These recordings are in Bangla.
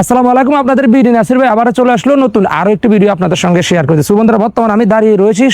আসসালামু আলাইকুম, আপনাদের বিডি নাসির ভাই আবারও চলে আসলো নতুন আরও একটি ভিডিও আপনাদের সঙ্গে শেয়ার করেছি সুবন্ধুরা বর্তমানে আমি দাঁড়িয়ে রয়েছি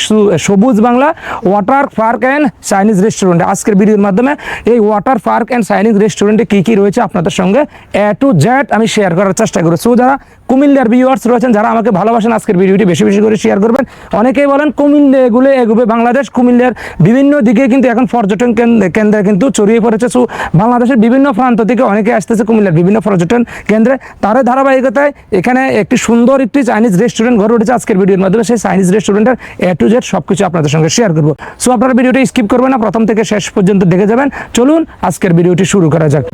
Sabuj Bangla water park and Chinese রেস্টুরেন্টে। আজকের ভিডিওর মাধ্যমে এই ওয়াটার পার্ক অ্যান্ড চাইনিজ রেস্টুরেন্টে কি কি রয়েছে আপনাদের সঙ্গে এ টু জেড আমি শেয়ার করার চেষ্টা করেছি যারা কুমিল্লার ভিউয়ার্স রয়েছেন যারা আমাকে ভালোবাসেন, আজকের ভিডিওটি বেশি বেশি করে শেয়ার করবেন। অনেকেই বলেন কুমিল্লা এগুলো এগুবে বাংলাদেশ। কুমিল্লার বিভিন্ন দিকে কিন্তু এখন পর্যটন কেন্দ্র- কিন্তু ছড়িয়ে পড়েছে। সো, বাংলাদেশের বিভিন্ন প্রান্ত থেকে অনেকে আসতেছে কুমিল্লার বিভিন্ন পর্যটন কেন্দ্রে। তার ধারাবাহিকতায় এখানে একটি সুন্দর একটি চাইনিজ রেস্টুরেন্ট গড়ে উঠেছে আজকের ভিডিওর মাধ্যমে। সেই চাইনিজ রেস্টুরেন্টের এ টু জেড সব কিছু আপনাদের সঙ্গে শেয়ার করব। সো, আপনারা ভিডিওটি স্কিপ করবেন না। প্রথম থেকে শেষ পর্যন্ত দেখে যাবেন। চলুন, আজকের ভিডিওটি শুরু করা যাক।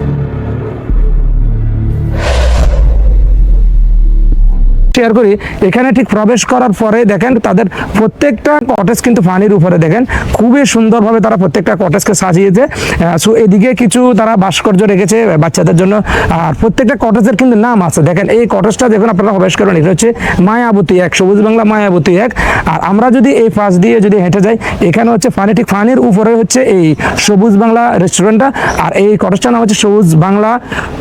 শেয়ার করি, এখানে ঠিক প্রবেশ করার পরে দেখেন তাদের প্রত্যেকটা কটেজ কিন্তু পানির উপরে দেখেন, খুবই সুন্দরভাবে তারা প্রত্যেকটা কটেজকে সাজিয়েছে। সো এদিকে কিছু তারা ভাস্কর্য রেখেছে বাচ্চাদের জন্য, আর প্রত্যেকটা কটেজের কিন্তু নাম আছে। দেখেন এই কটেজটা দেখুন আপনারা প্রবেশ করেন এটা হচ্ছে মায়াবতী এক, সবুজ বাংলা মায়াবতী এক। আর আমরা যদি এই পাশ দিয়ে যদি হেঁটে যাই, এখানে হচ্ছে ফানি ঠিক ফানির উপরে হচ্ছে এই সবুজ বাংলা রেস্টুরেন্টটা আর এই কটেজটার নাম হচ্ছে সবুজ বাংলা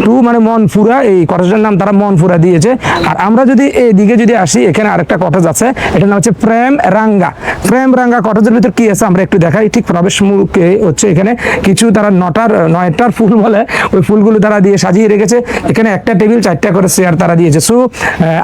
টু মানে মনপুরা, এই কটেজটার নাম তারা মনপুরা দিয়েছে। আর আমরা যদি এইদিকে যদি আসি এখানে আরেকটা কটেজ আছে। এটার নাম হচ্ছে প্রেম রাঙ্গা প্রেম রাঙ্গা কটেজের ভিতর কি আছে আমরা একটু দেখাই। ঠিক প্রবেশ মুখে হচ্ছে এখানে কিছু তারা নটার নয়টার ফুল বলে ওই ফুলগুলো তারা দিয়ে সাজিয়ে রেখেছে। এখানে একটা টেবিল চারটা করে চেয়ার তারা দিয়েছে। সো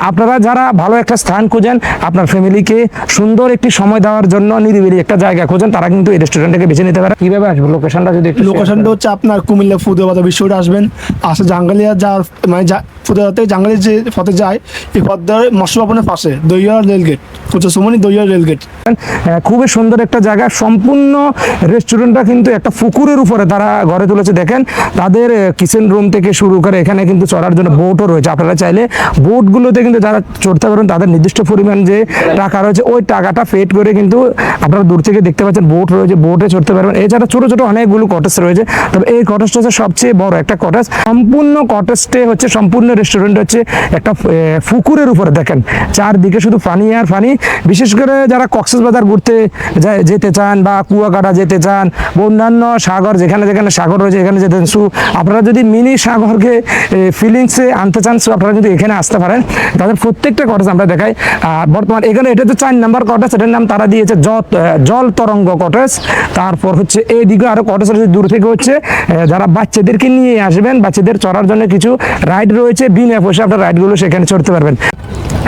আপনারা যারা ভালো একটা স্থান খোঁজেন আপনার ফ্যামিলিকে সুন্দর একটি সময় দেওয়ার জন্য নিরিবিলি একটা জায়গা খোঁজেন তারা কিন্তু এই রেস্টুরেন্টকে বেছে নিতে পারে। কীভাবে আসবে? লোকেশনটা যদি একটু লোকেশনটা হচ্ছে আপনার কুমিল্লা ফুদেবাদা বিশ্বটা আসবেন। আসে জাঙ্গালিয়া যার মানে ফুদেবাতে জাঙ্গালিয়া যে পথে যায়, এই পথ ধরে মৎস্য ভবনের পাশে দইয়া রেলগেট হচ্ছে সুমনি দইয়া রেলগেট খুবই সুন্দর একটা জায়গা। সম্পূর্ণ রেস্টুরেন্টটা কিন্তু একটা পুকুরের উপরে তারা গড়ে তুলেছে। দেখেন, তাদের কিচেন রুম থেকে শুরু করে এখানে কিন্তু চড়ার জন্য বোটও রয়েছে। আপনারা চাইলে বোটগুলোতে কিন্তু যারা চড়তে পারেন, তাদের নির্দিষ্ট পরিমাণ যে টাকা রয়েছে, ওই টাকাটা পেড করে কিন্তু আপনারা দূর থেকে দেখতে পাচ্ছেন বোট রয়েছে। বোটে চড়তে পারবেন। এছাড়া ছোট ছোট অনেকগুলো কটেজ রয়েছে। তবে এই কটেজটা হচ্ছে সবচেয়ে বড় একটা কটেজ সম্পূর্ণ কটেজটে হচ্ছে সম্পূর্ণ রেস্টুরেন্ট হচ্ছে একটা পুকুরের উপরে দেখেন। চারদিকে শুধু পানি আর পানি। বিশেষ করে যারা কক্সবাজার ঘুরতে যেতে চান বা কুয়াকাটা যেতে চান, বা অন্যান্য সাগর, যেখানে যেখানে সাগর রয়েছে, এখানে যেতে সু, আপনারা যদি মিনি সাগরকে ফিলিংসে আনতে চান, সো, আপনারা যদি এখানে আসতে পারেন। তাদের প্রত্যেকটা কটেজ আমরা দেখাই। আর বর্তমান এখানে এটা তো চার নাম্বার কটেজ এটার নাম তারা দিয়েছে জল তরঙ্গ কটেজ তারপর হচ্ছে এইদিকে আরও কটেজ রয়েছে দূর থেকে হচ্ছে যারা বাচ্চাদেরকে নিয়ে আসবেন, বাচ্চাদের চড়ার জন্য কিছু রাইড রয়েছে। বিনা পয়সা আপনার রাইডগুলো সেখানে চড়তে পারবেন।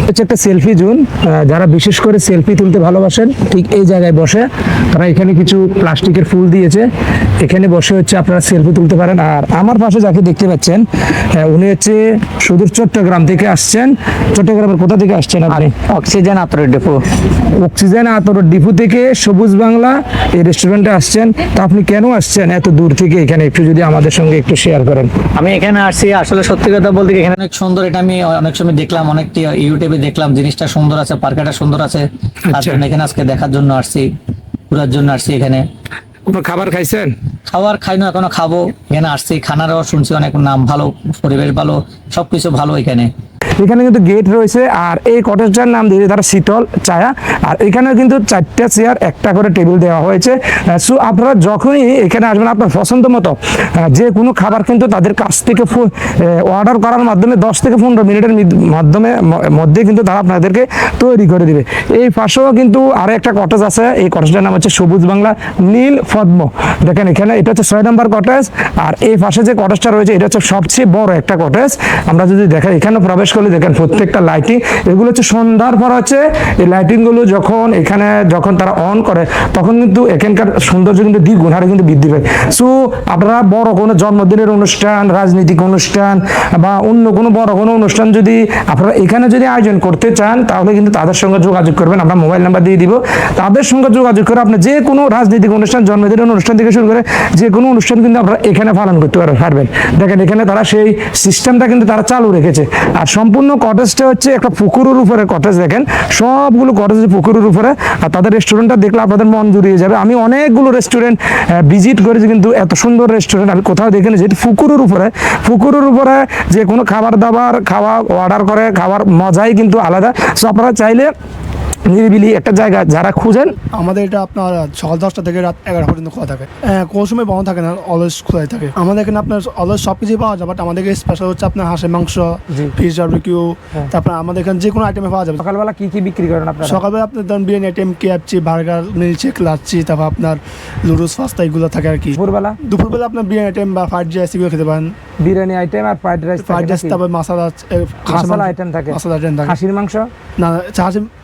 হচ্ছে একটা সেলফি জোন যারা বিশেষ করে সেলফি তুলতে ভালোবাসেন ঠিক এই জায়গায় বসে তারা এখানে কিছু প্লাস্টিকের ফুল দিয়েছে। এখানে বসে হচ্ছে আপনারা সেলফি তুলতে পারেন। আর আমার পাশে যাকে দেখতে পাচ্ছেন উনি হচ্ছে সুদূর চট্টগ্রাম থেকে আসছেন। চট্টগ্রামের কোথা থেকে আসছেন আপনি? Oxygen আতরের depot. অক্সিজেন আতর ডিপু থেকে সবুজ বাংলা এই রেস্টুরেন্টে আসছেন। তো আপনি কেন আসছেন এত দূর থেকে এখানে? একটু যদি আমাদের সঙ্গে একটু শেয়ার করেন। আমি এখানে আসছি আসলে সত্যি কথা বলতে এখানে অনেক সুন্দর এটা আমি অনেক সময় দেখলাম অনেকটি ইউটিউবে দেখলাম জিনিসটা সুন্দর আছে পার্কেটা সুন্দর আছে। তার আচ্ছা। জন্য এখানে আজকে দেখার জন্য আসছি ঘুরার জন্য আসছি এখানে। কোনো খাবার খাইছেন? খাবার খাই না এখনও খাব। এখানে আসছি খানারও শুনছি অনেক নাম ভালো পরিবেশ ভালো সবকিছু ভালো এখানে। এখানে কিন্তু গেট রয়েছে, আর এই কটেজটার নাম দিয়েছে তারা শীতল ছায়া, আর এখানে কিন্তু চারটা চেয়ার একটা করে টেবিল দেওয়া হয়েছে। সো আপনারা যখনই এখানে আসবেন, আপনার পছন্দ মতো যে কোনো খাবার কিন্তু তাদের কাছ থেকে অর্ডার করার মাধ্যমে দশ থেকে পনেরো মিনিটের মাধ্যমে মধ্যে কিন্তু তারা আপনাদেরকে তৈরি করে দিবে। এই পাশেও কিন্তু আরও একটা কটেজ আছে, এই কটেজটার নাম হচ্ছে সবুজ বাংলা নীল পদ্ম। দেখেন এখানে, এটা হচ্ছে ছয় নম্বর কটেজ আর এই পাশে যে কটেজটা রয়েছে, এটা হচ্ছে সবচেয়ে বড় একটা কটেজ আমরা যদি দেখেন এখানে প্রবেশ করলে দেখেন, প্রত্যেকটা লাইটিং এগুলো হচ্ছে সন্ধ্যার পর হচ্ছে, এই লাইটিংগুলো যখন এখানে যখন তারা অন করে, তখন কিন্তু এখানকার সৌন্দর্য কিন্তু দ্বিগুণ, হারে কিন্তু বৃদ্ধি পায়। সো আপনারা বড় কোনো জন্মদিনের অনুষ্ঠান, রাজনৈতিক অনুষ্ঠান, বা অন্য কোনো বড় কোনো অনুষ্ঠান যদি আপনারা এখানে যদি আয়োজন করতে চান, তাহলে কিন্তু তাদের সঙ্গে যোগাযোগ করবেন। আমরা মোবাইল নাম্বার দিয়ে দিব। তাদের সঙ্গে যোগাযোগ করে আপনি যে কোনো রাজনৈতিক অনুষ্ঠান জন্মদিনের অনুষ্ঠান থেকে শুরু করে যে কোনো অনুষ্ঠান কিন্তু আপনারা এখানে পালন করতে পারবেন দেখেন, এখানে তারা সেই সিস্টেমটা কিন্তু তারা চালু রেখেছে। আর সম্পূর্ণ কটেজটা হচ্ছে একটা পুকুরের উপরে কটেজ দেখেন। সবগুলো কটেজ পুকুরের উপরে। আর তাদের রেস্টুরেন্টটা দেখলে আপনাদের মন জুড়িয়ে যাবে। আমি অনেকগুলো রেস্টুরেন্ট ভিজিট করেছি, কিন্তু এত সুন্দর রেস্টুরেন্ট আমি কোথাও দেখিনি। যেটি পুকুরের উপরে পুকুরের উপরে যে কোনো খাবার দাবার খাওয়া অর্ডার করে, খাওয়ার মজাই কিন্তু আলাদা। সো আপনারা চাইলে নিরিবিলি একটা জায়গা যারা খুঁজেন আমাদের এটা আপনার সকাল দশটা থেকে রাত এগারোটা পর্যন্ত খোলা থাকে। হ্যাঁ, কোনো সময় বন্ধ থাকে না অলওয়েজ খোলাই থাকে। আমাদের এখানে আপনার অলওয়েজ সব কিছুই পাওয়া যায় বাট আমাদের স্পেশাল হচ্ছে আপনার হাঁসের মাংস। ফিশ বারবিকিউ হ্যাঁ। তারপর আমাদের এখানে যে কোনো আইটেমে পাওয়া যাবে। সকালবেলা কী কী বিক্রি করেন আপনারা? সকালবেলা আপনার ধরেন biryani item KFC burger milkshake lassi তারপর আপনার লুডুস ফাস্তা এগুলো থাকে আর কি। দুপুরবেলা? দুপুরবেলা আপনার বিরিয়ানি আইটেম বা ফ্রাইড রাইস এগুলো খেতে পারেন। বিরিয়ানি আইটেম আর ফ্রাইড রাইস ফ্রাইড রাইস তারপর মশলা মশলা আইটেম থাকে। মশলা আইটেম থাকে। খাসির মাংস? না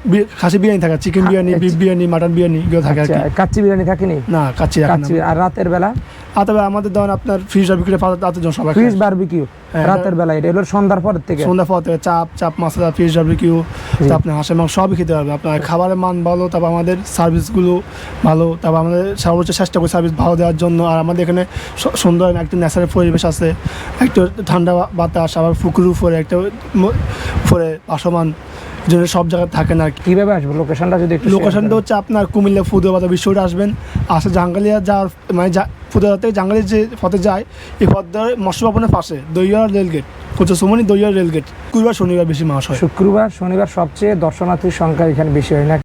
বি- খাসি বিরিয়ানি থাকে chicken biryani beef biryani mutton biryani এগুলো থাকে আর আচ্ছা, কাচ্চি বিরিয়ানি থাকেনি না? কাচ্চি কাচ্চি আর রাতের বেলা? আর তবে আমাদের ধরেন আপনার ফিশ বিক্রি রাতের জন্য সবাই ফিশ খায়। বারবিকিউ হ্যাঁ, রাতের বেলা এটা হলো সন্ধ্যার পর থেকে? সন্ধ্যা পর থেকে চাপ চাপ মশলা ফিশ বারবিকিউ আপনার হাঁসের মাংস সবই খেতে পারবে। আপনার খাবারের মান ভালো তারপর আমাদের সার্ভিসগুলো ভালো তারপর আমাদের সর্বোচ্চ চেষ্টা করি সার্ভিস ভালো দেওয়ার জন্য। আর আমাদের এখানে সুন্দর একটা ন্যাচারাল পরিবেশ আছে। একটা ঠান্ডা বাতাস আবার পুকুর উপরে একটা উপরে ভাসমান জন্য সব জায়গায় থাকে না কীভাবে আসবে? লোকেশনটা যদি একটু লোকেশনটা হচ্ছে আপনার কুমিল্লা ফুদবাদা বিশ্বটা আসবেন। আসে জাঙ্গালিয়া যাওয়ার মানে ফুদবাদা থেকে জাঙ্গালিয়া যে পথে যায় এই পথ ধরে মৎস্য ভবনের পাশে দইয়ার রেলগেট হচ্ছে সুমনি দইয়ার রেলগেট শুক্রবার শনিবার বেশি মাস হয়। শুক্রবার শনিবার সবচেয়ে দর্শনার্থীর সংখ্যা এখানে বেশি হয় না।